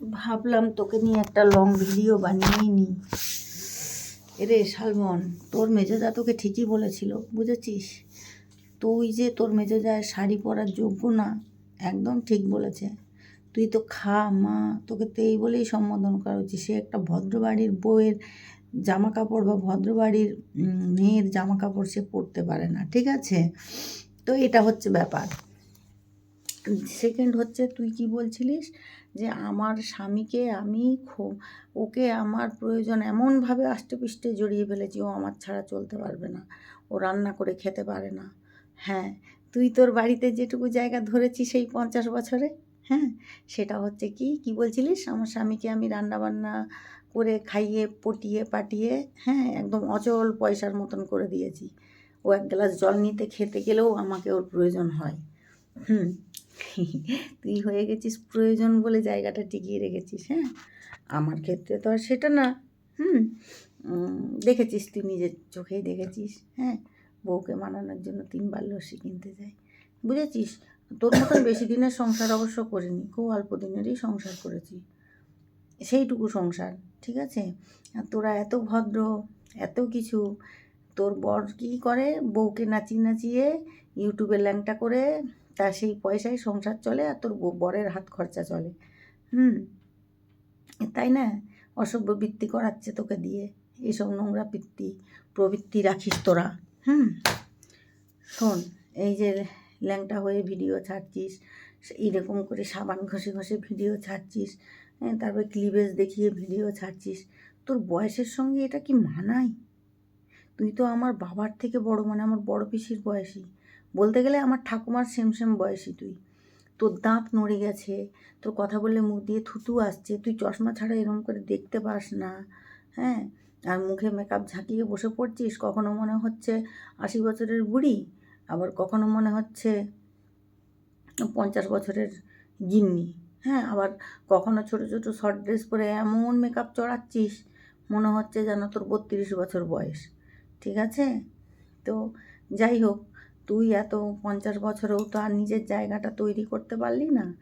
ভাবলাম তোকে নিয়ে একটা লং ভিডিও বানিয়ে নিই। এরে শালমন তোর মেজেদা তোকে ঠিকই বলেছিল, বুঝেছিস? তুই যে তোর মেজেদায় শাড়ি পরার যোগ্য না, একদম ঠিক বলেছে। তুই তো খা, মা, তোকে তো এই বলেই সম্বোধন করা উচিত সে একটা ভদ্রবাড়ির বউয়ের জামা কাপড় বা ভদ্রবাড়ির মেয়ের জামা কাপড় সে পরতে পারে না, ঠিক আছে? তো এটা হচ্ছে ব্যাপার। সেকেন্ড হচ্ছে, তুই কি বলছিলিস? যে আমার স্বামীকে আমি খো- ওকে আমার প্রয়োজন এমনভাবে আষ্টেপৃষ্টে জড়িয়ে ফেলেছি, ও আমার ছাড়া চলতে পারবে না, ও রান্না করে খেতে পারে না। হ্যাঁ তুই তোর বাড়িতে যেটুকু জায়গা ধরেছি সেই পঞ্চাশ বছরে হ্যাঁ সেটা হচ্ছে কি কি বলছিলিস? আমার স্বামীকে আমি রান্না বান্না করে খাইয়ে, পটিয়ে, পাটিয়ে হ্যাঁ একদম অচল পয়সার মতন করে দিয়েছি। ও এক গ্লাস জল নিতে খেতে গেলেও আমাকে ওর প্রয়োজন হয়। হুম তুই হয়ে গেছিস প্রয়োজন বলে জায়গাটা টিকিয়ে রেখেছিস হ্যাঁ? আমার ক্ষেত্রে তো আর সেটা না, হুম? দেখেছিস তুই নিজের চোখেই দেখেছিস হ্যাঁ? বউকে মানানোর জন্য তিনবার লস্যি কিনতে যাই বুঝেছিস? তোর মতন বেশি দিনের সংসার অবশ্য করিনি, খুব অল্প দিনেরই সংসার করেছি, সেইটুকু সংসার, ঠিক আছে? আর তোরা এত ভদ্র, এত কিছু, তোর বর কী করে? বউকে নাচিয়ে নাচিয়ে ইউটিউবে ল্যাংটা করে তার সেই পয়সায় সংসার চলে আর তোর বরের হাত খরচা চলে। হুম, তাই না? অসভ্য বৃত্তি করাচ্ছে তোকে দিয়ে। এইসব নোংরা বৃত্তি, প্রবৃত্তি রাখিস তোরা। হুম, শোন, এই যে ল্যাংটা হয়ে ভিডিও ছাড়ছিস এরকম করে সাবান ঘষে ঘষে ভিডিও ছাড়ছিস হ্যাঁ তারপরে ক্লিভেজ দেখিয়ে ভিডিও ছাড়ছিস, তোর বয়সের সঙ্গে এটা কি মানায়? তুই তো আমার বাবার থেকে বড় মানে আমার বড় পিসির বয়সী। বলতে গেলে আমার ঠাকুমার সেম সেম বয়সী তুই। তোর দাঁত নড়ে গেছে, তোর কথা বললে মুখ দিয়ে থুতু আসছে, তুই চশমা ছাড়া এরকম করে দেখতে পাস না হ্যাঁ? আর মুখে মেকআপ ঝাঁকিয়ে বসে পড়ছিস, কখনো মনে হচ্ছে আশি বছরের বুড়ি, আবার কখনো মনে হচ্ছে পঞ্চাশ বছরের গিন্নি হ্যাঁ? আবার কখনো ছোট ছোট শর্ট ড্রেস পরে এমন মেকআপ চড়াচ্ছিস, মনে হচ্ছে যেন তোর বত্রিশ বছর বয়স, ঠিক আছে? তো যাই হোক তুই এত পঞ্চাশ বছরেও তো আর নিজের জায়গাটা তৈরি করতে পারলি না।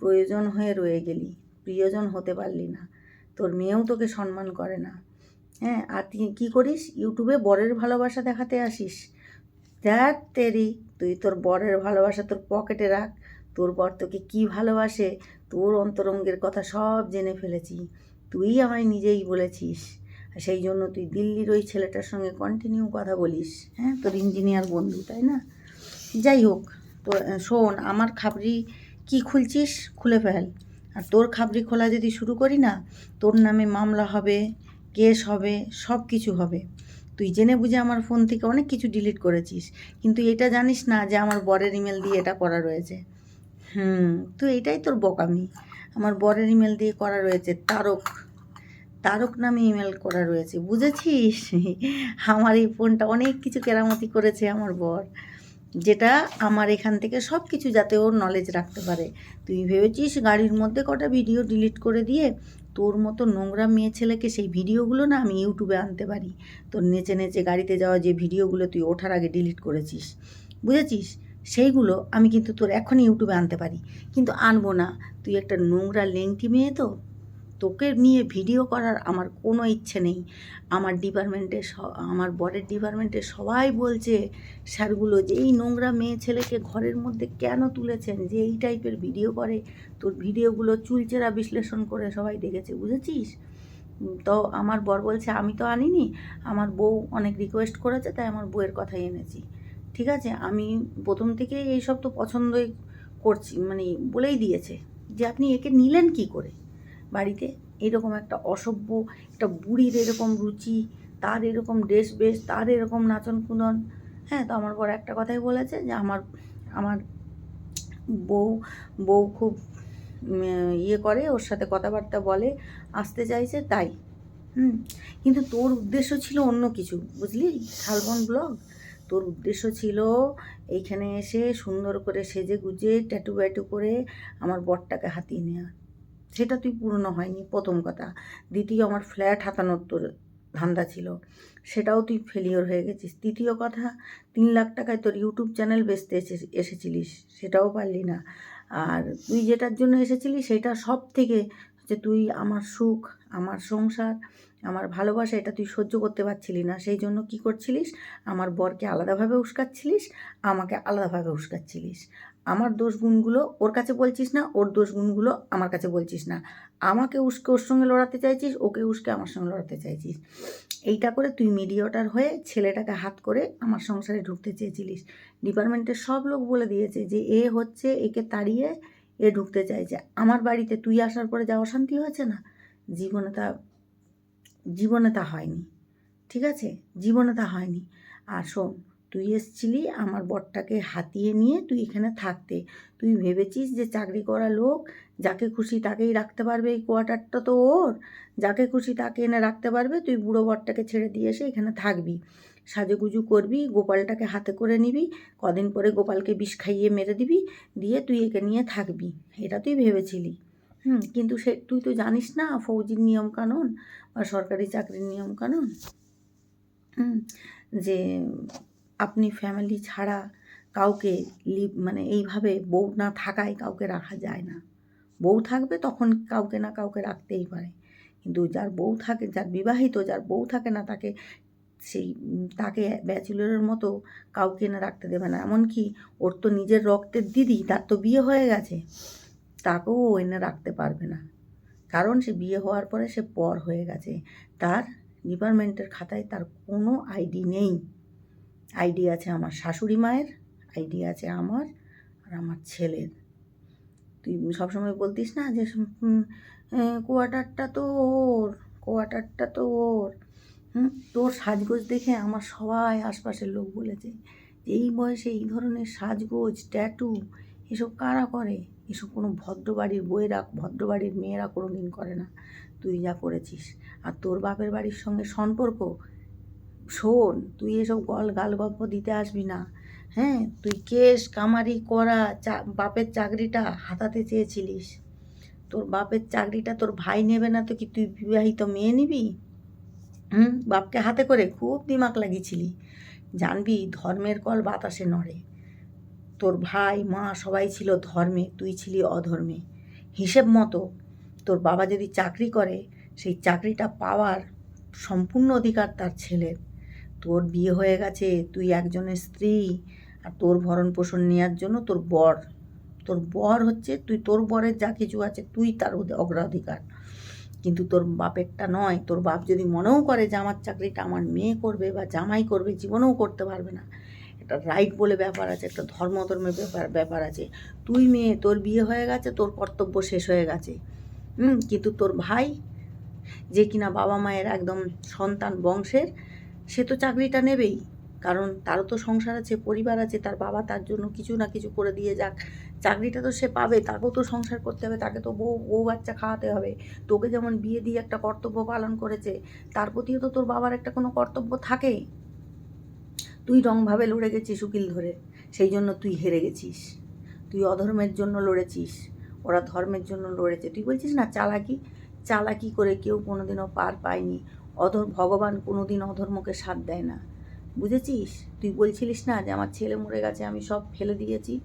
প্রয়োজন হয়ে রয়ে গেলি, প্রিয়জন হতে পারলি না। তোর মেয়েও তোকে সম্মান করে না। হ্যাঁ আর তুই কী করিস? ইউটিউবে বরের ভালোবাসা দেখাতে আসিস। দেখ তেরি, তুই তোর বরের ভালোবাসা তোর পকেটে রাখ। তোর বর তোকে কী ভালোবাসে? তোর অন্তরঙ্গের কথা সব জেনে ফেলেছি। তুই আমায় নিজেই বলেছিস। সেই জন্য তুই দিল্লির ওই ছেলেটার সঙ্গে কন্টিনিউ কথা বলিস। হ্যাঁ তোর ইঞ্জিনিয়ার বন্ধু, তাই না? যাই হোক, তো শোন, আমার খাবরি কি খুলছিস? খুলে ফেল। আর তোর খাবরি খোলা যদি শুরু করি না, তোর নামে মামলা হবে, কেস হবে, সব কিছু হবে। তুই জেনে বুঝে আমার ফোন থেকে অনেক কিছু ডিলিট করেছিস। কিন্তু এটা জানিস না যে আমার বরের ইমেল দিয়ে এটা করা রয়েছে। হুম তুই এটাই তোর বকামি। আমার বরের ইমেল দিয়ে করা রয়েছে, তারক। তারক নামে ইমেল করা রয়েছে, বুঝেছিস? আমার এই ফোনটা অনেক কিছু কেরামতি করেছে আমার বর, যেটা আমার এখান থেকে সব কিছু যাতে ওর নলেজ রাখতে পারে। তুই ভেবেছিস গাড়ির মধ্যে কটা ভিডিও ডিলিট করে দিয়ে তোর মতো নোংরা মেয়ে ছেলেকে সেই ভিডিওগুলো না আমি ইউটিউবে আনতে পারি? তোর নেচে নেচে গাড়িতে যাওয়া যে ভিডিওগুলো তুই ওঠার আগে ডিলিট করেছিস, বুঝেছিস? সেইগুলো আমি কিন্তু তোর এখনই ইউটিউবে আনতে পারি। কিন্তু আনব না, তুই একটা নোংরা লেংটি মেয়ে তো তোকে নিয়ে ভিডিও করার আমার কোনো ইচ্ছে নেই। আমার ডিপার্টমেন্টে আমার বরের ডিপার্টমেন্টে সবাই বলছে, স্যারগুলো যে এই নোংরা মেয়ে ছেলেকে ঘরের মধ্যে কেন তুলেছেন? যে এই টাইপের ভিডিও করে, তোর ভিডিওগুলো চুলচেরা বিশ্লেষণ করে সবাই দেখেছে, বুঝেছিস? তো আমার বর বলছে, আমি তো আনিনি, আমার বউ অনেক রিকোয়েস্ট করেছে, তাই আমার বউয়ের কথাই এনেছি। ঠিক আছে, আমি প্রথম থেকে এইসব তো পছন্দই করছি মানে বলেই দিয়েছে। যে আপনি একে নিলেন কি করে? বাড়িতে এরকম একটা অসভ্য, একটা বুড়ির এরকম রুচি, তার এরকম ড্রেস বেশ, তার এরকম নাচন কুদন। হ্যাঁ তো আমার বড় একটা কথাই বলেছে যে আমার আমার বউ বউ খুব ইয়ে করে, ওর সাথে কথাবার্তা বলে, আসতে চাইছে তাই। হুম, কিন্তু তোর উদ্দেশ্য ছিল অন্য কিছু, বুঝলি? শালবন ব্লগ। তোর উদ্দেশ্য ছিল এইখানে এসে সুন্দর করে সেজে গুজে ট্যাটু ব্যাটু করে আমার বরটাকে হাতিয়ে নেওয়া। সেটা তুই পূর্ণ হয়নি, প্রথম কথা। দ্বিতীয়, আমার ফ্ল্যাট হাতানোর তোর ধান্দা ছিল। সেটাও তুই ফেলিওর হয়ে গেছিস। তৃতীয় কথা, তিন লাখ টাকায় তোর ইউটিউব চ্যানেল বেচতে এসে, এসেছিলিস, সেটাও পারলি না। আর তুই যেটার জন্য এসেছিলি, সেটা সব থেকে যে তুই আমার সুখ, আমার সংসার আমার ভালোবাসা এটা তুই সহ্য করতে পারছিলি না। সেই জন্য কি করছিলিস? আমার বরকে আলাদাভাবে উস্কাচ্ছিলিস, আমাকে আলাদাভাবে উস্কাচ্ছিলিস। আমার দোষ গুণগুলো ওর কাছে বলছিস না, ওর দোষ গুণগুলো আমার কাছে বলছিস না। আমাকে উস্কে ওর সঙ্গে লড়াতে চাইছিস, ওকে উস্কে আমার সঙ্গে লড়াতে চাইছিস। এইটা করে তুই মিডিয়াটার হয়ে ছেলেটাকে হাত করে আমার সংসারে ঢুকতে চেয়েছিলিস। ডিপার্টমেন্টের সব লোক বলে দিয়েছে যে, এ হচ্ছে, একে তাড়িয়ে এ ঢুকতে চাইছে। আমার বাড়িতে তুই আসার পরে যা অশান্তি হয়েছে না? জীবনে তা জীবনে তা হয়নি। ঠিক আছে? জীবনে তা হয়নি। আর শোন, তুই এসছিলি, আমার বরটাকে হাতিয়ে নিয়ে তুই এখানে থাকতে। তুই ভেবেছিস যে চাকরি করা লোক যাকে খুশি তাকেই রাখতে পারবে এই কোয়ার্টারটা তো ওর যাকে খুশি তাকে এনে রাখতে পারবে, তুই বুড়ো বরটাকে ছেড়ে দিয়ে এসে এখানে থাকবি। সাজুগুজু করবি, গোপালটাকে হাতে করে নিবি, কদিন পরে গোপালকে বিষ খাইয়ে মেরে দিবি, দিয়ে তুই একে নিয়ে থাকবি। এটা তুই ভেবেছিলি। হুম, কিন্তু সে, তুই তো জানিস না ফৌজির নিয়মকানুন বা সরকারি চাকরির নিয়মকানুন? হুম, যে আপনি ফ্যামিলি ছাড়া কাউকে লিভ মানে এইভাবে বউ না থাকায় কাউকে রাখা যায় না। বউ থাকবে তখন কাউকে না কাউকে রাখতেই পারে। কিন্তু যার বউ থাকে, যার বিবাহিত, যার বউ থাকে না তাকে সেই, তাকে ব্যাচেলরের মতো কাউকে না রাখতে দেবে না। এমনকি ওর তো নিজের রক্তের দিদি, তার তো বিয়ে হয়ে গেছে। তাকেও এনে রাখতে পারবে না। কারণ সে বিয়ে হওয়ার পরে সে পর হয়ে গেছে। তার ডিপার্টমেন্টের খাতায় তার কোনো আইডি নেই। আইডি আছে আমার শাশুড়ি মায়ের, আইডি আছে আমার আর আমার ছেলের। তুই সবসময় বলতিস না যে কোয়ার্টারটা তো ওর, কোয়ার্টারটা তো ওর। তোর সাজগোজ দেখে আমার সবাই আশপাশের লোক বলেছে এই বয়সে এই ধরনের সাজগোজ, ট্যাটু, এসব কারা করে? এসব কোনো ভদ্র বাড়ির বইয়েরা ভদ্র বাড়ির মেয়েরা কোনো দিন করে না। তুই যা করেছিস। আর তোর বাপের বাড়ির সঙ্গে সম্পর্ক? শোন, তুই এসব গল গাল গল্প দিতে আসবি না। হ্যাঁ তুই কেস, কামারি করা চা, বাপের চাকরিটা হাতাতে চেয়েছিলিস। তোর বাপের চাকরিটা তোর ভাই নেবে না তো কি তুই বিবাহিত মেয়ে নিবি? হুম, বাপকে হাতে করে খুব দিমাগ লাগিয়েছিলি। জানবি ধর্মের কল বাতাসে নড়ে। তোর ভাই, মা সবাই ছিল ধর্মে, তুই ছিলি অধর্মে। হিসেব মতো তোর বাবা যদি চাকরি করে, সেই চাকরিটা পাওয়ার সম্পূর্ণ অধিকার তার ছেলের। তোর বিয়ে হয়ে গেছে, তুই একজনের স্ত্রী আর তোর ভরণ পোষণ নেওয়ার জন্য তোর বর। তোর বর হচ্ছে, তুই তোর বরের যা কিছু আছে, তুই তার অগ্রাধিকার। কিন্তু তোর বাপেরটা নয়, তোর বাপ যদি মনেও করে যে আমার চাকরিটা আমার মেয়ে করবে বা জামাই করবে, জীবনেও করতে পারবে না। একটা রাইট বলে ব্যাপার আছে, একটা ধর্ম ধর্মের ব্যাপার ব্যাপার আছে। তুই মেয়ে, তোর বিয়ে হয়ে গেছে, তোর কর্তব্য শেষ হয়ে গেছে। হুম, কিন্তু তোর ভাই, যে কিনা বাবা মায়ের একদম সন্তান বংশের, সে তো চাকরিটা নেবেই। কারণ তারও তো সংসার আছে, পরিবার আছে, তার বাবা তার জন্য কিছু না কিছু করে দিয়ে যাক। চাকরিটা তো সে পাবে, তাকেও তো সংসার করতে হবে, তাকে তো বউ বউ বাচ্চা খাওয়াতে হবে। তোকে যেমন বিয়ে দিয়ে একটা কর্তব্য পালন করেছে, তার প্রতিও তো তোর বাবার একটা কোনো কর্তব্য থাকে তুই রংভাবে লড়ে গেছিস উকিল ধরে, সেই জন্য তুই হেরে গেছিস। তুই অধর্মের জন্য লড়েছিস, ওরা ধর্মের জন্য লড়েছে। তুই বলছিস না, চালাকি চালাকি করে কেউ কোনোদিনও পার পায়নি। অধর, ভগবান কোনোদিন অধর্মকে সাথ দেয় না। বুঝেছিস? তুই বলছিলিস না যে আমার ছেলে মরে গেছে, আমি সব ফেলে দিয়েছি?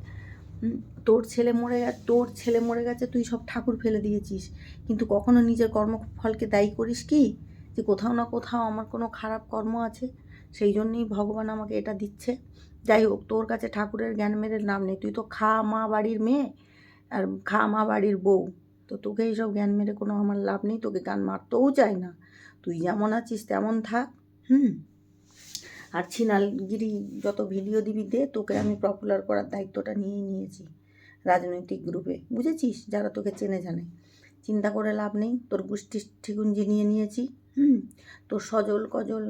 তোর ছেলে মরে গেছে, তোর ছেলে মরে গেছে, তুই সব ঠাকুর ফেলে দিয়েছিস। কিন্তু কখনো নিজের কর্মফলকে দায়ী করিস কি? যে কোথাও না কোথাও আমার কোনো খারাপ কর্ম আছে? সেই জন্যই ভগবান আমাকে এটা দিচ্ছে। যাই হোক, তোর কাছে ঠাকুরের জ্ঞান মেরে নাম নেই। তুই তো খা মা বাড়ির মেয়ে আর খা মা বাড়ির বউ। তো তোকে এইসব জ্ঞান মেরে কোনো আমার লাভ নেই, তোকে গান মারতেও চাই না। তুই যেমন আছিস তেমন থাক, হুম? আর ছিনালগিরি যত ভিডিও দিবি দে, তোকে আমি পপুলার করার দায়িত্বটা নিয়ে নিয়েছি রাজনৈতিক গ্রুপে বুঝেছিস? যারা তোকে চেনে জানে। চিন্তা করে লাভ নেই। তোর গোষ্ঠী ঠিকুন নিয়ে নিয়েছি। হুম, তোর সজল কজল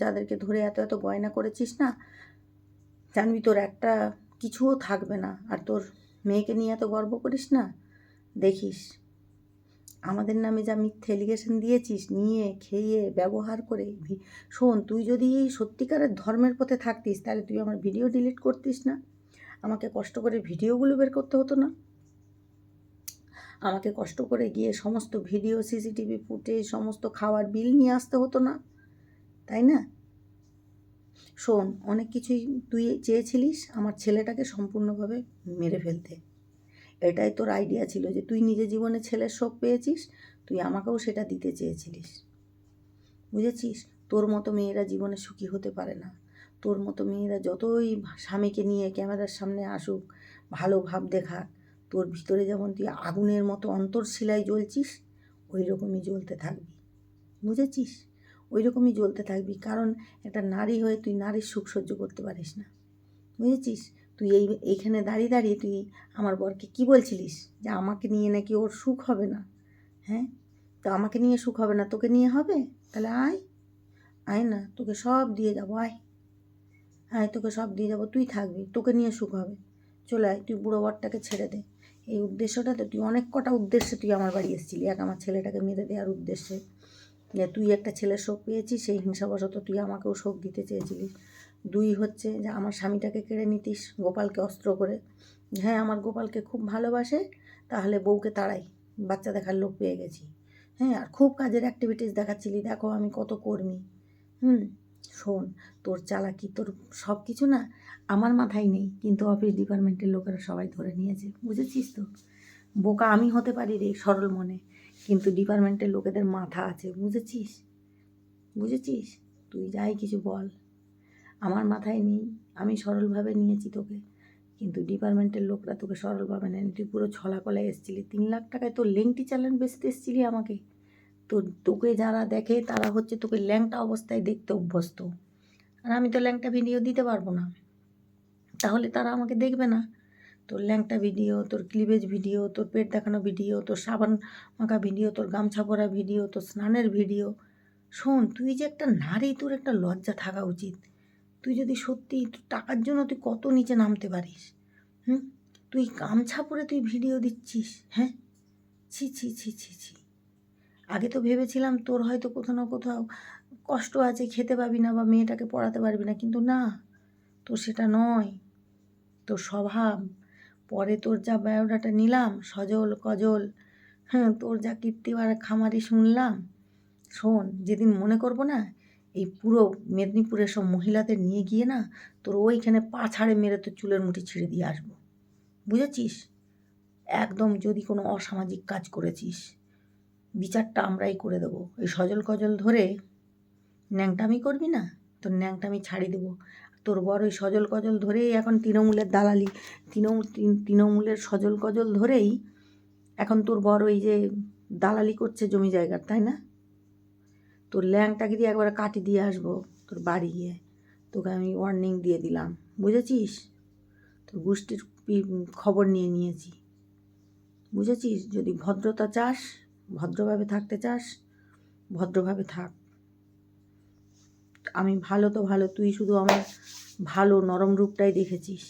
যাদেরকে ধরে এত এত গয়না করেছিস না, জানবি তোর একটা কিছুও থাকবে না। আর তোর মেয়েকে নিয়ে এত গর্ব করিস না? দেখিস, আমাদের নামে যা মিথ্যে এলিগেশন দিয়েছিস, নিয়ে, খেয়ে, ব্যবহার করে শোন, তুই যদি এই সত্যিকারের ধর্মের পথে থাকতিস, তাহলে তুই আমার ভিডিও ডিলিট করতিস না। আমাকে কষ্ট করে ভিডিওগুলো বের করতে হতো না। আমাকে কষ্ট করে গিয়ে সমস্ত ভিডিও, সিসিটিভি ফুটেজ, সমস্ত খাওয়ার বিল নিয়ে আসতে হতো না, তাই না? শোন, অনেক কিছুই তুই চেয়েছিলিস আমার ছেলেটাকে সম্পূর্ণভাবে মেরে ফেলতে। এটাই তোর আইডিয়া ছিল যে তুই নিজের জীবনে ছেলের শোক পেয়েছিস, তুই আমাকেও সেটা দিতে চেয়েছিলিস। বুঝেছিস? তোর মতো মেয়েরা জীবনে সুখী হতে পারে না। তোর মতো মেয়েরা যতই স্বামীকে নিয়ে ক্যামেরার সামনে আসুক, ভালো ভাব দেখাক তোর ভিতরে যেমন তুই আগুনের মতো অন্তর্শিলায় জ্বলছিস ওই রকমই জ্বলতে থাকবি। বুঝেছিস? ওই রকমই জ্বলতে থাকবি, কারণ একটা নারী হয়ে তুই নারীর সুখ সহ্য করতে পারিস না। বুঝেছিস? তুই এই, এইখানে দাঁড়িয়ে দাঁড়িয়ে তুই আমার বরকে কি বলছিলিস? যে আমাকে নিয়ে নাকি ওর সুখ হবে না। হ্যাঁ? তো আমাকে নিয়ে সুখ হবে না, তোকে নিয়ে হবে? তাহলে আয়। আয় না, তোকে সব দিয়ে যাব, আয়। আয়, তোকে সব দিয়ে যাব, তুই থাকবি, তোকে নিয়ে সুখ হবে। চলে আয়, তুই বুড়ো বরটাকে ছেড়ে দে। এই উদ্দেশ্যটাতে তুই, অনেক কটা উদ্দেশ্যে তুই আমার বাড়ি এসেছিলি। এক আমার ছেলেটাকে মেরে দেওয়ার উদ্দেশ্যে। যে তুই একটা ছেলের শোক পেয়েছিস, সেই হিংসাবশত তুই আমাকেও শোক দিতে চেয়েছিলিস দুই হচ্ছে যে আমার স্বামীটাকে কেড়ে নিতিস, গোপালকে অস্ত্র করে। হ্যাঁ আমার গোপালকে খুব ভালোবাসে, তাহলে বউকে তাড়াই, বাচ্চা দেখার লোক পেয়ে গেছি। হ্যাঁ আর খুব কাজের অ্যাক্টিভিটিস দেখাচ্ছিলি, দেখো আমি কত কর্মী। হুম, শোন, তোর চালাকি, তোর সব কিছু না আমার মাথায় নেই, কিন্তু অফিস ডিপার্টমেন্টের লোকেরা সবাই ধরে নিয়েছে। বুঝেছিস তো? বোকা আমি হতে পারি রে সরল মনে, কিন্তু ডিপার্টমেন্টের লোকেদের মাথা আছে, বুঝেছিস? বুঝেছিস? তুই যাই কিছু বল। আমার মাথায় নেই, আমি সরলভাবে নিয়েছি তোকে, কিন্তু ডিপার্টমেন্টের লোকরা তোকে সরলভাবে নেয়নি। তুই পুরো ছলা কলায় এসেছিলি। তিন লাখ টাকায় তোর লেংটি চালান বেচতে এসেছিলি আমাকে। তো তোকে যারা দেখে তারা হচ্ছে তোকে ল্যাংটা অবস্থায় দেখতে অভ্যস্ত। আর আমি তো ল্যাংটা ভিডিও দিতে পারব না। তাহলে তারা আমাকে দেখবে না। তোর ল্যাংটা ভিডিও, তোর ক্লিভেজ ভিডিও, তোর পেট দেখানো ভিডিও, তোর সাবান মাখা ভিডিও, তোর গামছা পরা ভিডিও, তোর স্নানের ভিডিও। শোন, তুই যে একটা নারী, তোর একটা লজ্জা থাকা উচিত। তুই যদি সত্যি টাকার জন্য তুই কত নিচে নামতে পারিস, হুম? তুই গামছা পরে তুই ভিডিও দিচ্ছিস হ্যাঁ? ছি ছি ছি ছি ছি। আগে তো ভেবেছিলাম তোর হয়তো কোথাও না কোথাও কষ্ট আছে, খেতে পাবি না বা মেয়েটাকে পড়াতে পারবি না, কিন্তু না, তোর সেটা নয়। তোর স্বভাব, পরে তোর যা বায়োডাটা নিলাম, সজল কজল হ্যাঁ তোর যা কীর্তিবার খামারি শুনলাম। শোন, যেদিন মনে করব না, এই পুরো মেদিনীপুরের সব মহিলাদের নিয়ে গিয়ে না, তোর ওইখানে পা ছাড়ে মেরে তোর চুলের মুঠি ছিঁড়ে দিয়ে আসব। বুঝেছিস? একদম যদি কোনো অসামাজিক কাজ করেছিস, বিচারটা আমরাই করে দেবো। এই সজল কজল ধরে ন্যাংটামি করবি না? তোর ন্যাংটামি ছাড়ি দেবো। তোর বড় ওই সজল কজল ধরেই এখন তৃণমূলের দালালি, তৃণমূল তৃণমূলের সজল কজল ধরেই এখন তোর বড় ওই যে দালালি করছে জমি জায়গার, তাই না? তোর ল্যাংটাকে দিয়ে একবারে কাটি দিয়ে আসব তোর বাড়ি গিয়ে? তোকে আমি ওয়ার্নিং দিয়ে দিলাম, বুঝেছিস? তোর গোষ্ঠীর খবর নিয়ে নিয়েছি, বুঝেছিস? যদি ভদ্রতা চাস, ভদ্রভাবে থাকতে চাস, ভদ্রভাবে থাক। আমি ভালো তো ভালো, তুই শুধু আমার ভালো নরম রূপটাই দেখেছিস।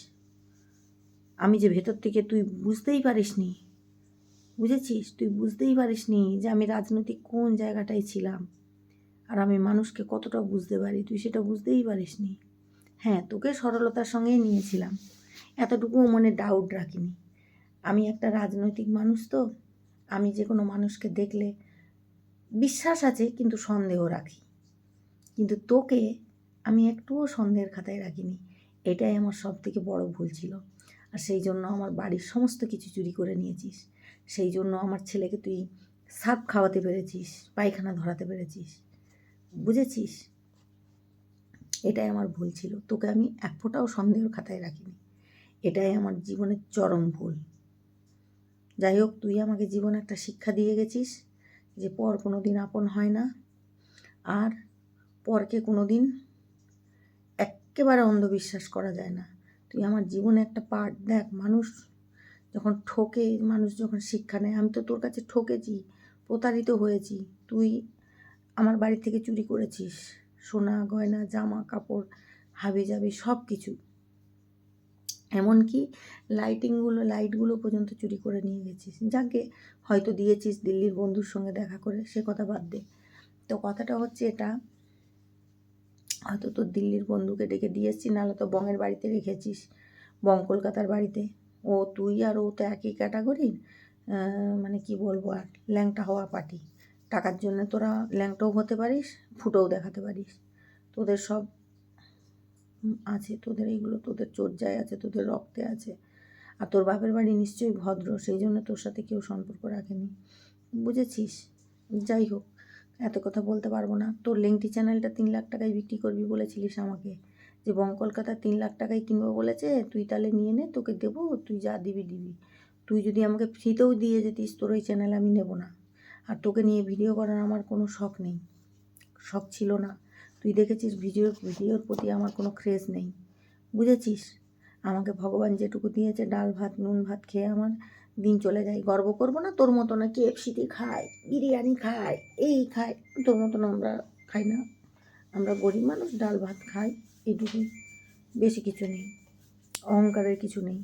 আমি যে ভেতর থেকে তুই বুঝতেই পারিসনি, বুঝেছিস? তুই বুঝতেই পারিসনি যে আমি রাজনৈতিক কোন জায়গাটায় ছিলাম আর আমি মানুষকে কতটা বুঝতে পারি, তুই সেটা বুঝতেই পারিসনি। হ্যাঁ তোকে সরলতার সঙ্গেই নিয়েছিলাম, এতটুকুও মনে ডাউট রাখিনি। আমি একটা রাজনৈতিক মানুষ তো, আমি যে কোনো মানুষকে দেখলে বিশ্বাস আছে কিন্তু সন্দেহ রাখি। কিন্তু তোকে আমি একটুও সন্দেহের খাতায় রাখিনি। এটাই আমার সব থেকে বড় ভুল ছিল। আর সেই জন্য আমার বাড়ির সমস্ত কিছু চুরি করে নিয়েছিস। সেই জন্য আমার ছেলেকে তুই সাপ খাওয়াতে পেরেছিস, পায়খানা ধরাতে পেরেছিস। বুঝেছিস? এটাই আমার ভুল ছিল। তোকে আমি এক ফোঁটাও সন্দেহের খাতায় রাখিনি। এটাই আমার জীবনের চরম ভুল। যাই হোক, তুই আমাকে জীবনে একটা শিক্ষা দিয়ে গেছিস যে পর কোনো দিন আপন হয় না। আর পরকে কোনো দিন একেবারে অন্ধবিশ্বাস করা যায় না। তুই আমার জীবনে একটা পার্ট দেখ, মানুষ যখন ঠকে, মানুষ যখন শিক্ষা নেয়, আমি তো তোর কাছে ঠকেছি, প্রতারিত হয়েছি। তুই আমার বাড়ি থেকে চুরি করেছিস, সোনা, গয়না, জামা, কাপড়, হাবি জাবি সব কিছু এমনকি লাইটিংগুলো লাইটগুলো পর্যন্ত চুরি করে নিয়ে গেছিস। যাকে হয়তো দিয়েছিস দিল্লির বন্ধুর সঙ্গে দেখা করে, সে কথা বাদ দে। তো কথাটা হচ্ছে এটা হয়তো তোর দিল্লির বন্ধুকে ডেকে দিয়েছিস নাহলে তো বঙের বাড়িতে রেখেছিস। বং কলকাতার বাড়িতে। ও, তুই আর ও তো একই ক্যাটাগরির মানে কি বলব আর, ল্যাংটা হওয়া পার্টি টাকার জন্য তোরা ল্যাংটাও হতে পারিস, ফুটেও দেখাতে পারিস। তোদের সব আছে, তোদের এইগুলো, তোদের চর্যায় আছে, তোদের রক্তে আছে। আর তোর বাপের বাড়ি নিশ্চয়ই ভদ্র, সেই জন্য তোর সাথে কেউ সম্পর্ক রাখেনি। বুঝেছিস? যাই হোক। এত কথা বলতে পারব না। তোর লেংটি চ্যানেলটা তিন লাখ টাকায় বিক্রি করবি বলেছিলিস আমাকে। যে বং কলকাতা তিন লাখ টাকায় কিনবো বলেছে, তুই তাহলে নিয়ে নে, তোকে দেবো, তুই যা দিবি দিবি। তুই যদি আমাকে ফ্রিতেও দিয়ে যেতিস, তোর ওই চ্যানেল আমি নেব না। আর তোকে নিয়ে ভিডিও করার আমার কোনো শখ নেই। শখ ছিল না। তুই দেখেছিস ভিডিওর ভিডিওর প্রতি আমার কোনো ক্রেজ নেই। বুঝেছিস? আমাকে ভগবান যেটুকু দিয়েছে, ডাল ভাত, নুন ভাত খেয়ে আমার দিন চলে যায়। গর্ব করব না, তোর মতো না কেএফসিতে খাই বিরিয়ানি খাই এই খাই তোর মতন আমরা খাই না। আমরা গরিব মানুষ, ডাল ভাত খাই, এইটুকুই। বেশি কিছু নেই, অহংকারের কিছু নেই।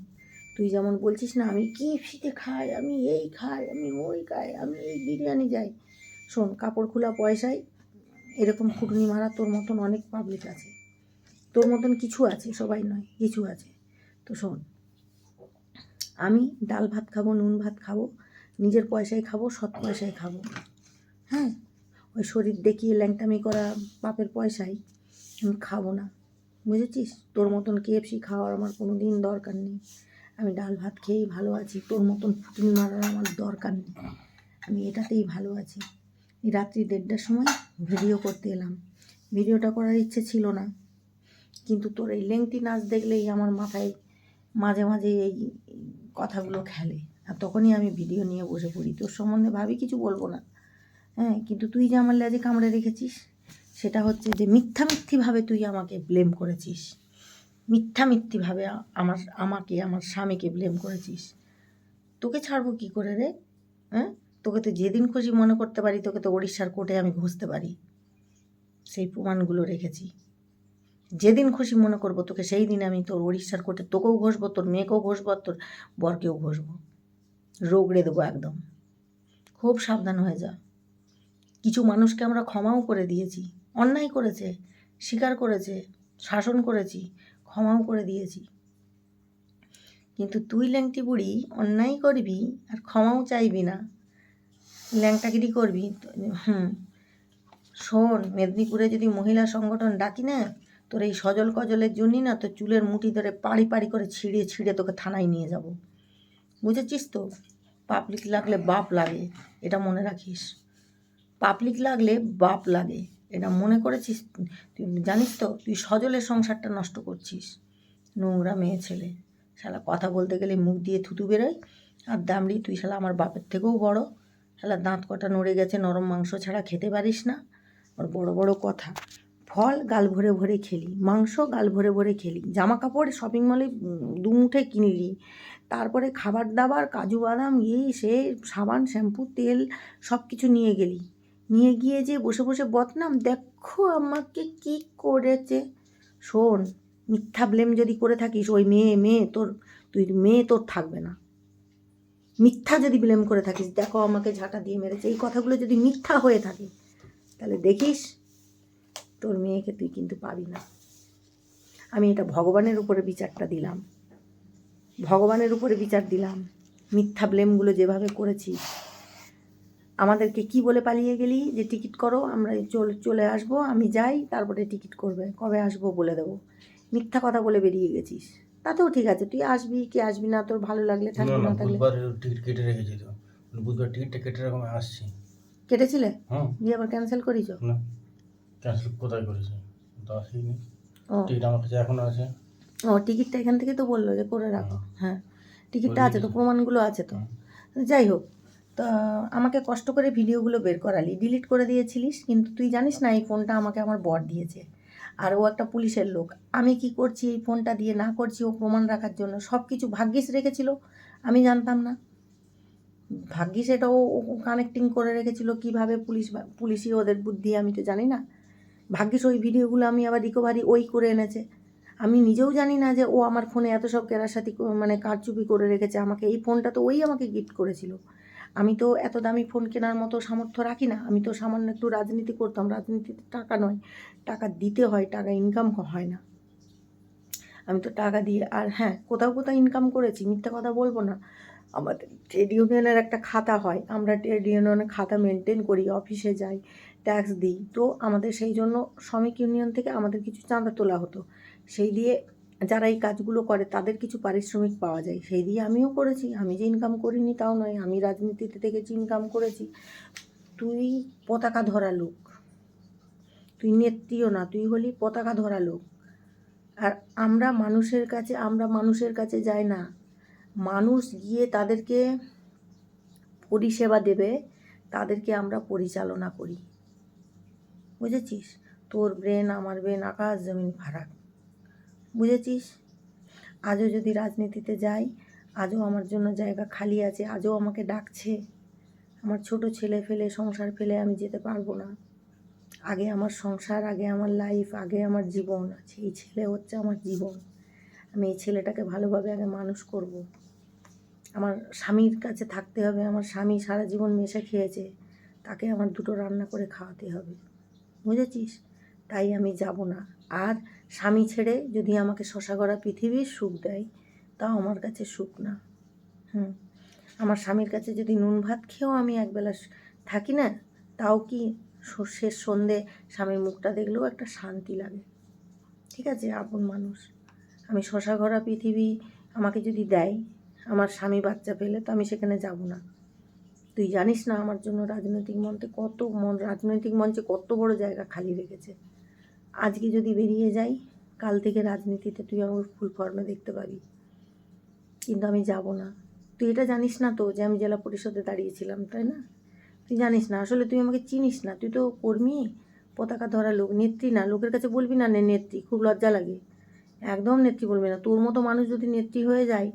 তুই যেমন বলছিস না, আমি কেএফসিতে খাই, আমি এই খাই, আমি ওই খাই, আমি এই বিরিয়ানি যাই। শোন, কাপড় খোলা পয়সায় এরকম ফুটনি মারা তোর মতন অনেক পাবলিক আছে। তোর মতন কিছু আছে, সবাই নয়, কিছু আছে। তো শোন আমি ডাল ভাত খাব, নুন ভাত খাব, নিজের পয়সায় খাব, সৎ পয়সায় খাব। হ্যাঁ ওই শরীর দেখিয়ে ল্যাংটামি করা বাপের পয়সায় আমি খাব না। বুঝেছিস? তোর মতন কেএফসি খাওয়ার আমার কোনো দিন দরকার নেই। আমি ডাল ভাত খেয়েই ভালো আছি, তোর মতন ফুটনি মারার আমার দরকার নেই। আমি এটাতেই ভালো আছি। রাত্রি দেড়টার সময় ভিডিও করতে এলাম। ভিডিওটা করার ইচ্ছে ছিল না। কিন্তু তোর এই লেংটি নাচ দেখলেই আমার মাথায় মাঝে মাঝে এই কথাগুলো খেলে। আর তখনই আমি ভিডিও নিয়ে বসে পড়ি। তোর সম্বন্ধে ভাবি কিছু বলব না। হ্যাঁ কিন্তু তুই যে আমার লেজে কামড়ে রেখেছিস, সেটা হচ্ছে যে মিথ্যা মিথ্যিভাবে তুই আমাকে ব্লেম করেছিস। মিথ্যা মিথ্যিভাবে আমার, আমাকে, আমার স্বামীকে ব্লেম করেছিস। তোকে ছাড়বো কী করে রে? হ্যাঁ? তোকে তো যেদিন খুশি মনে করতে পারি, তোকে তো উড়িষ্যার কোর্টে আমি ঘষতে পারি। সেই প্রমাণগুলো রেখেছি। যেদিন খুশি মনে করব তোকে সেই দিন আমি তোর উড়িষ্যার কোর্টে তোকেও ঘষবো, তোর মেয়েকেও ঘষবো আর তোর বরকেও ঘষবো। রোগড়ে দেবো একদম। খুব সাবধান হয়ে যা। কিছু মানুষকে আমরা ক্ষমাও করে দিয়েছি। অন্যায় করেছে, স্বীকার করেছে, শাসন করেছি, ক্ষমাও করে দিয়েছি। কিন্তু তুই ল্যাংটি বুড়ি, অন্যায় করবি আর ক্ষমাও চাইবি না। ল্যাংটাগিরি করবি। হুম, শোন, মেদিনীপুরে যদি মহিলা সংগঠন ডাকি না তোর এই সজল কজলের জন্যই না তোর চুলের মুঠি ধরে পাড়ি পাড়ি করে ছিঁড়িয়ে ছিঁড়ে তোকে থানায় নিয়ে যাব। বুঝেছিস তো? পাবলিক লাগলে বাপ লাগে, এটা মনে রাখিস। পাবলিক লাগলে বাপ লাগে, এটা মনে করেছিস? তুই জানিস তো, তুই সজলের সংসারটা নষ্ট করছিস। নোংরা মেয়ে ছেলে। শালা কথা বলতে গেলে মুখ দিয়ে থুতু বেরোয়, আর দামড়ি, তুই শালা আমার বাপের থেকেও বড়। শালা দাঁত কটা নড়ে গেছে, নরম মাংস ছাড়া খেতে পারিস না। আর বড় বড় কথা। ফল গাল ভরে ভরে খেলি, মাংস গাল ভরে ভরে খেলি জামা কাপড় শপিং মলে দু মুঠে কিনলি, তারপরে খাবার দাবার, কাজু বাদাম এই সে, সাবান শ্যাম্পু তেল সব কিছু নিয়ে গেলি। নিয়ে গিয়ে যে বসে বসে বদনাম, দেখো আমাকে কি করেছে। শোন, মিথ্যা ব্লেম যদি করে থাকিস, ওই মেয়ে মেয়ে তোর, তুই মেয়ে তোর থাকবে না। মিথ্যা যদি ব্লেম করে থাকিস, দেখো আমাকে ঝাঁটা দিয়ে মেরেছে। এই কথাগুলো যদি মিথ্যা হয়ে থাকে, তাহলে দেখিস তোর মেয়েকে তুই কিন্তু পাবি না। আমি এটা ভগবানের উপরে বিচারটা দিলাম। ভগবানের উপরে বিচার দিলাম। মিথ্যা ব্লেমগুলো যেভাবে করেছিস আমাদেরকে কি বলে পালিয়ে গেলি যে টিকিট করো আমরা চলে চলে আসব আমি যাই তারপরে টিকিট করবে কবে আসব বলে দেবো। মিথ্যা কথা বলে বেরিয়ে গেছিস। তাতেও ঠিক আছে তুই আসবি কি আসবি না তোর ভালো লাগলে থাকবি না থাকলে। টিকিট কেটে রেখেছি তো। বুধবার টিকিটটা কেটে রাখো আমি আসছি। কেটেছিলে? দিয়ে আবার ক্যান্সেল করিস না। ক্যান্সেল কোথায় করেছি? তো আসিনি। ও। টিকিট আমার কাছে এখনও আছে। ও টিকিটটা এখান থেকে তো বলল যে করে রাখো। হ্যাঁ। টিকিটটা আছে তো প্রমাণগুলো আছে তো। যাই হোক তা আমাকে কষ্ট করে ভিডিওগুলো বের করালি। ডিলিট করে দিয়েছিলিস কিন্তু তুই জানিস না এই ফোনটা আমাকে আমার বর দিয়েছে। আর ও একটা পুলিশের লোক। আমি কি করছি এই ফোনটা দিয়ে না করছি ও প্রমাণ রাখার জন্য? সব কিছু ভাগ্যিস রেখেছিল? আমি জানতাম না। ভাগ্যিস এটা ও কানেক্টিং করে রেখেছিল। কীভাবে পুলিশ পুলিশই ওদের বুদ্ধি আমি তো জানি না। ভাগ্যিস ওই ভিডিওগুলো আমি আবার রিকভারি ওই করে এনেছে। আমি নিজেও জানি না যে ও আমার ফোনে এত সব কেরাসাতি মানে কারচুপি করে রেখেছে। আমাকে এই ফোনটা তো ওই আমাকে গিফট করেছিল। আমি তো এত দামি ফোন কেনার মতো সামর্থ্য রাখি না। আমি তো সামান্য একটু রাজনীতি করতাম। রাজনীতিতে টাকা নয়, টাকা দিতে হয়, টাকা ইনকাম হয় না। আমি তো টাকা দিয়ে, আর হ্যাঁ কোথাও কোথাও ইনকাম করেছি, মিথ্যা কথা বলব না। আমাদের ট্রেড ইউনিয়নের একটা খাতা হয়। আমরা ট্রেড ইউনিয়নের খাতা মেনটেন করি অফিসে যাই। ট্যাক্স দিই। তো আমাদের সেই জন্য শ্রমিক ইউনিয়ন থেকে আমাদের কিছু চাঁদা তোলা হতো। সেই দিয়ে যারা এই কাজগুলো করে তাদের কিছু পারিশ্রমিক পাওয়া যায়। সেই দিয়ে আমিও করেছি। আমি যে ইনকাম করিনি তাও নয়। আমি রাজনীতিতে দেখেছি ইনকাম করেছি, তুই পতাকা ধরা লোক। তুই নেত্রীও না, তুই হলি পতাকা ধরা লোক। আর আমরা মানুষের কাছে, আমরা মানুষের কাছে যাই না। মানুষ গিয়ে তাদেরকে পরিষেবা দেবে, তাদেরকে আমরা পরিচালনা করি। বুঝেছিস? তোর ব্রেন, আমার ব্রেন, আকাশ জমিন ফারাক। বুঝেছিস? আজও যদি রাজনীতিতে যাই, আজও আমার জন্য জায়গা খালি আছে, আজও আমাকে ডাকছে। আমার ছোট ছেলে ফেলে, সংসার ফেলে আমি যেতে পারব না। আগে আমার সংসার, আগে আমার লাইফ আগে আমার জীবন আছে এই ছেলে হচ্ছে আমার জীবন। আমি এই ছেলেটাকে ভালোভাবে আগে মানুষ করব। আমার স্বামীর কাছে থাকতে হবে, আমার স্বামী সারা জীবন মেশে খেয়েছে, তাকে আমার দুটো রান্না করে খাওয়াতে হবে। বুঝেছিস? তাই আমি যাব না। আর স্বামী ছেড়ে যদি আমাকে শশাগড়া পৃথিবীর সুখ দেয়, তাও আমার কাছে সুখ না। হুম, আমার স্বামীর কাছে যদি নুন ভাত খেয়েও আমি একবেলা থাকি না, তাও কি শেষ সন্ধে স্বামীর মুখটা দেখলেও একটা শান্তি লাগে? ঠিক আছে, আপন মানুষ। আমি শশাঘরা পৃথিবী আমাকে যদি দেয়, আমার স্বামী বাচ্চা পেলে তো আমি সেখানে যাব না। তুই জানিস না আমার জন্য রাজনৈতিক মঞ্চে কত মন, রাজনৈতিক মঞ্চে কত বড় জায়গা খালি রেখেছে। আজকে যদি বেরিয়ে যাই, কাল থেকে রাজনীতিতে তুই আমার ফুল ফর্মে দেখতে পাবি। কিন্তু আমি যাব না। তুই এটা জানিস না তো যে আমি জেলা পরিষদে দাঁড়িয়েছিলাম, তাই না? তুই জানিস না। আসলে তুই আমাকে চিনিস না। তুই তো কর্মী, পতাকা ধরা লোক, নেত্রী না। লোকের কাছে বলবি না নে নেত্রী, খুব লজ্জা লাগে। একদম নেত্রী বলবি না। তোর মতো মানুষ যদি নেত্রী হয়ে যায়,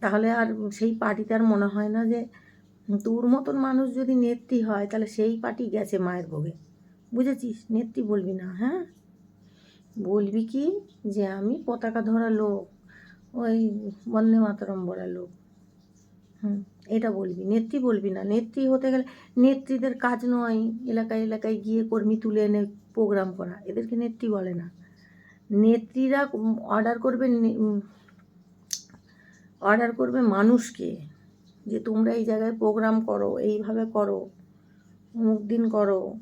তাহলে আর সেই পার্টিতে আর মনে হয় না যে তোর মতন মানুষ যদি নেত্রী হয়, তাহলে সেই পার্টি গেছে মায়ের ভোগে। বুঝেছিস? নেত্রী বলবি না হ্যাঁ? বলবি কি? যে আমি পতাকা ধরা লোক, ওই বন্দে মাতরম বলা লোক। হুম, এটা বলবি। নেত্রী বলবি না। নেত্রী হতে গেলে নেত্রীদের কাজ নয় এলাকায় এলাকায় গিয়ে কর্মী তুলে এনে প্রোগ্রাম করা। এদেরকে নেত্রী বলে না। নেত্রীরা অর্ডার করবে অর্ডার করবে মানুষকে। যে তোমরা এই জায়গায় প্রোগ্রাম করো, এইভাবে করো, অমুক দিন করো।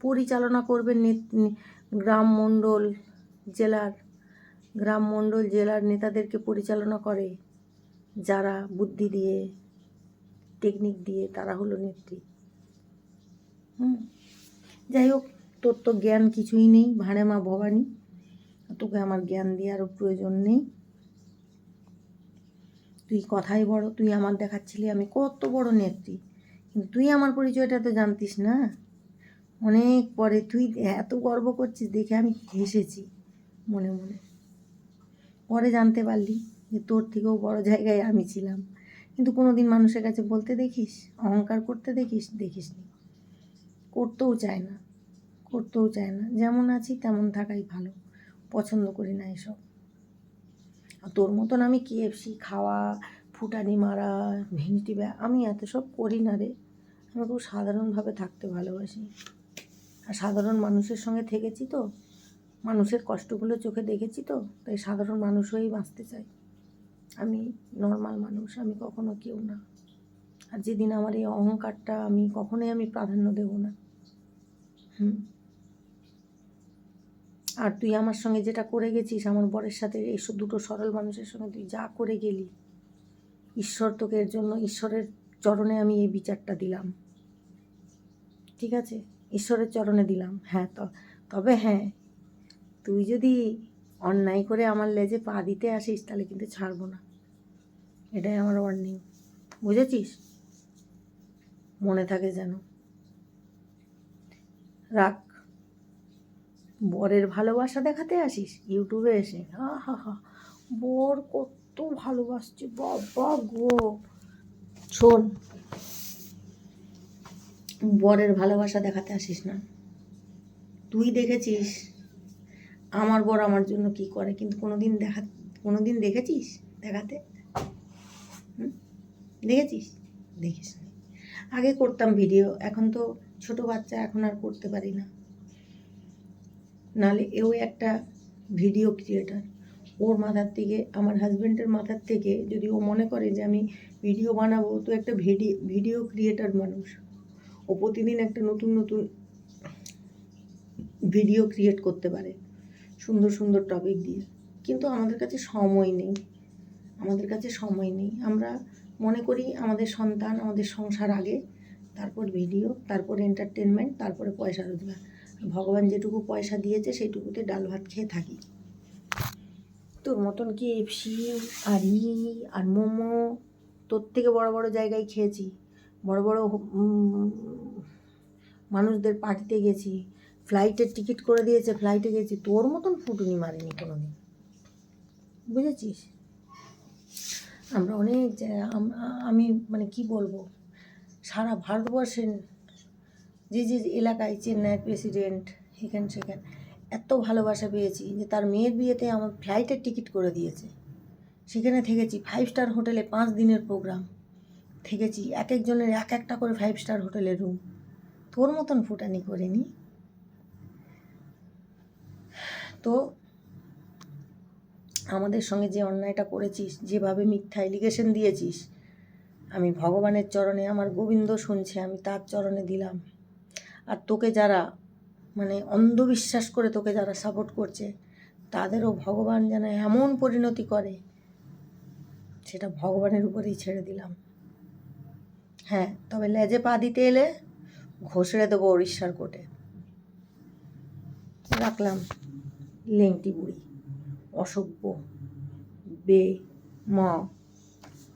পরিচালনা করবে নেত- গ্রাম মণ্ডল জেলার, গ্রাম মণ্ডল জেলার নেতাদেরকে পরিচালনা করে। যারা বুদ্ধি দিয়ে টেকনিক দিয়ে তারা হলো নেত্রী। হুম। যাই হোক, তোর তো জ্ঞান কিছুই নেই, ভাঁড়ে মা ভবানী। তোকে আমার জ্ঞান দেওয়ারও প্রয়োজন নেই। তুই কথাই বড়, তুই আমার দেখাচ্ছিলি, আমি কত বড় নেত্রী। কিন্তু তুই আমার পরিচয়টা তো জানতিস না। অনেক পরে তুই এত গর্ব করছিস দেখে আমি হেসেছি, মনে মনে। পরে জানতে পারলি যে তোর থেকেও বড় জায়গায় আমি ছিলাম। কিন্তু কোনো দিন মানুষের কাছে বলতে দেখিস, অহংকার করতে দেখিস দেখিস নি করতেও চায় না, করতেও চায় না। যেমন আছি তেমন থাকাই ভালো। পছন্দ করি না এসব। তোর মতন আমি কেএফসি খাওয়া, ফুটানি মারা ব্যা আমি এত সব করি না রে। আমি খুব সাধারণভাবে থাকতে ভালোবাসি। আর সাধারণ মানুষের সঙ্গে থেকেছি তো, মানুষের কষ্টগুলো চোখে দেখেছি তো, তাই সাধারণ মানুষ হয়েই বাঁচতে চাই। আমি নর্মাল মানুষ, আমি কখনো কেউ না। আর যেদিন আমার এই অহংকারটা আমি কখনোই আমি প্রাধান্য দেব না। হুম। আর তুই আমার সঙ্গে যেটা করে গেছিস, আমার বরের সাথে এইসব দুটো সরল মানুষের সঙ্গে তুই যা করে গেলি। ঈশ্বর তোকে এর জন্য, ঈশ্বরের চরণে আমি এই বিচারটা দিলাম। ঠিক আছে? ঈশ্বরের চরণে দিলাম। হ্যাঁ তো, তবে হ্যাঁ তুই যদি অন্যায় করে আমার লেজে পা দিতে আসিস, তাহলে কিন্তু ছাড়বো না। এটাই আমার ওয়ার্নিং বুঝেছিস? মনে থাকে যেন। রাখ বরের ভালোবাসা দেখাতে আসিস? ইউটিউবে এসে। হা হা হা। বর কত ভালোবাসছে, বাবা গো। শোন, বরের ভালোবাসা দেখাতে আসিস না। তুই দেখেছিস আমার বর আমার জন্য কি করে? কিন্তু কোনো দিন দেখা কোনো দিন দেখেছিস দেখাতে? দেখেছিস? দেখিস আগে করতাম ভিডিও, এখন তো ছোট বাচ্চা, এখন আর করতে পারি না। নালে এও একটা ভিডিও ক্রিয়েটার ওর মাথার থেকে, আমার হাজব্যান্ডের মাথার থেকে যদি ও মনে করে যে আমি ভিডিও বানাবো, তো একটা ভিডিও ভিডিও ক্রিয়েটার মানুষ। ও প্রতিদিন একটা নতুন নতুন ভিডিও ক্রিয়েট করতে পারে। সুন্দর সুন্দর টপিক দিয়ে। কিন্তু আমাদের কাছে সময় নেই। আমাদের কাছে সময় নেই। আমরা মনে করি আমাদের সন্তান, আমাদের সংসার আগে, তারপর ভিডিও তারপর এন্টারটেনমেন্ট তারপরে পয়সা রোজগার। ভগবান যেটুকু পয়সা দিয়েছে সেটুকুতে ডাল ভাত খেয়ে থাকি। তোর মতন কি এফসি আর ই আর মোমো তোর থেকে বড় বড় জায়গায় খেয়েছি। বড় বড় মানুষদের পার্টিতে গেছি। ফ্লাইটের টিকিট করে দিয়েছে ফ্লাইটে গেছি। তোর মতন ফুটুনি মারিনি কোনো দিন বুঝেছিস? আমরা অনেক আমি মানে কি বলব? সারা ভারতবর্ষের যে যে এলাকায় চেন্নাইয়ের প্রেসিডেন্ট, এখান সেখান, এত ভালোবাসা পেয়েছি যে তার মেয়ের বিয়েতে আমার ফ্লাইটের টিকিট করে দিয়েছে। সেখানে থেকেছি ফাইভ স্টার হোটেলে পাঁচ দিনের প্রোগ্রাম থেকেছি, এক একজনের এক একটা করে ফাইভ স্টার হোটেলের রুম তোর মতন ফুটানি করিনি। তো আমাদের সঙ্গে যে অন্যায়টা করেছিস, যেভাবে মিথ্যা এলিগেশন দিয়েছিস, আমি ভগবানের চরণে আমার গোবিন্দ শুনছে, আমি তার চরণে দিলাম। আর তোকে যারা মানে অন্ধবিশ্বাস করে তোকে যারা সাপোর্ট করছে, তাদেরও ভগবান যেন এমন পরিণতি করে, সেটা ভগবানের উপরেই ছেড়ে দিলাম। হ্যাঁ তবে লেজে পা দিতে এলে ঘষড়ে দেবো উড়িষ্যার কোর্টে। রাখলাম লেংটি বুড়ি, অসভ্য বে ম